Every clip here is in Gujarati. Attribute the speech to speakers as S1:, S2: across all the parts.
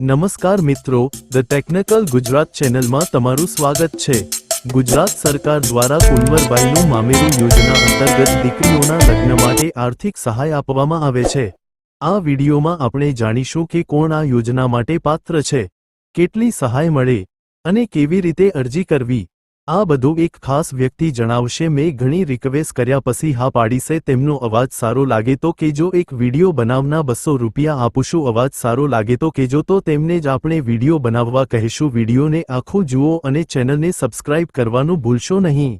S1: નમસ્કાર મિત્રો ધ ટેકનિકલ ગુજરાત ચેનલમાં તમારું સ્વાગત છે. ગુજરાત સરકાર દ્વારા કુંવરબાઈનું મામેરું યોજના અંતર્ગત દીકરીઓના લગ્ન માટે આર્થિક સહાય આપવામાં આવે છે. આ વિડીયોમાં આપણે જાણીશું કે કોણ આ યોજના માટે પાત્ર છે, કેટલી સહાય મળે, અને કેવી રીતે અરજી કરવી આ બધું એક ખાસ વ્યક્તિ જણાવશે, મેં ઘણી રિક્વેસ્ટ કર્યા પછી હા પાડીશે તેમનો અવાજ સારો લાગે તો કેજો એક વીડિયો બનાવના બસો રૂપિયા આપુશું અવાજ સારો લાગે તો કેજો તો તેમને જ આપણે વીડિયો બનાવવા કહેશું, વિડીયોને આખું જુઓ અને ચેનલને સબસ્ક્રાઇબ કરવાનું ભૂલશો નહીં.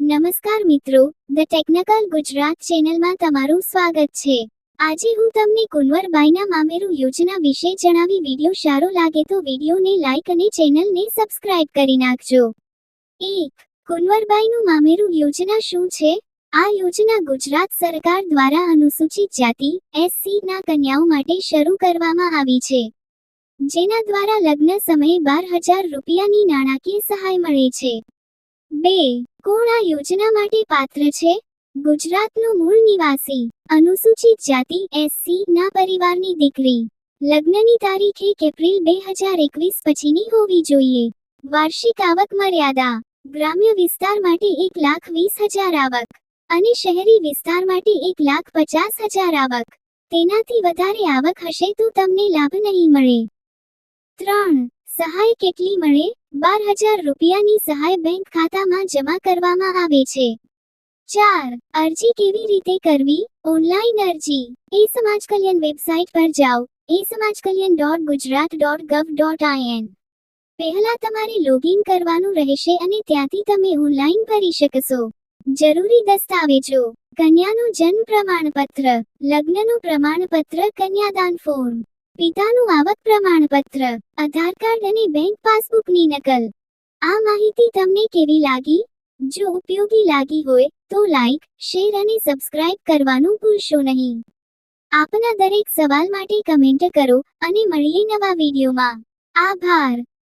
S2: નમસ્કાર મિત્રો ધ ટેકનિકલ ગુજરાત ચેનલમાં તમારું સ્વાગત છે. આજે હું તમને કુંવરબાઈના મામેરું યોજના વિશે જણાવી, વીડિયો સારો લાગે તો વિડીયોને લાઇક અને ચેનલને સબસ્ક્રાઇબ કરી નાખજો. એક, કુંવરબાઈનું મામેરું યોજના શું છે? આ યોજના ગુજરાત સરકાર દ્વારા અનુસૂચિત જાતિ એસસી ના કન્યાઓ માટે શરૂ કરવામાં આવી છે. જેના દ્વારા લગ્ન સમયે બાર હજાર રૂપિયાની નાણાકીય સહાય મળે છે. બે, કોણ આ યોજના માટે પાત્ર છે? ગુજરાતનો મૂળ નિવાસી, અનુસૂચિત જાતિ એસસી ના પરિવારની દીકરી. લગ્નની તારીખ એક એપ્રિલ બે હજાર એકવીસ પછીની હોવી જોઈએ. વાર્ષિક આવક મર્યાદા ગ્રામ્ય વિસ્તાર માટે એક લાખ વીસ હજાર આવક અને શહેરી વિસ્તાર માટે એક લાખ પચાસ હજાર આવક. તેનાથી વધારે આવક હશે તો તમને લાભ નહીં મળે. ત્રણ, સહાય કેટલી મળે? બાર હજાર રૂપિયાની સહાય બેંક ખાતામાં જમા કરવામાં આવે છે. ચાર, અરજી કેવી રીતે કરવી? ઓનલાઈન અરજી. એ સમાજ કલ્યાણ વેબસાઇટ પર જાઓ. એ સમાજ કલ્યાણ dot Gujarat dot gov dot IN પહેલા તમારે લોગિન કરવાનું રહેશે અને ત્યાંથી તમે ઓનલાઈન ભરી શકશો. જરૂરી દસ્તાવેજો. કન્યાનું જન્મ પ્રમાણપત્ર. લગ્નનું પ્રમાણપત્ર, કન્યાદાન ફોર્મ પિતાનું આવક પ્રમાણપત્ર. આધાર કાર્ડ અને બેંક પાસબુકની નકલ. આ માહિતી તમને કેવી લાગી? જો ઉપયોગી લાગી હોય, તો લાઈક શેર અને સબસ્ક્રાઇબ કરવાનું ભૂલશો નહીં. આપના દરેક સવાલ માટે કમેન્ટ કરો અને મળીએ નવા વિડીયોમાં. આભાર.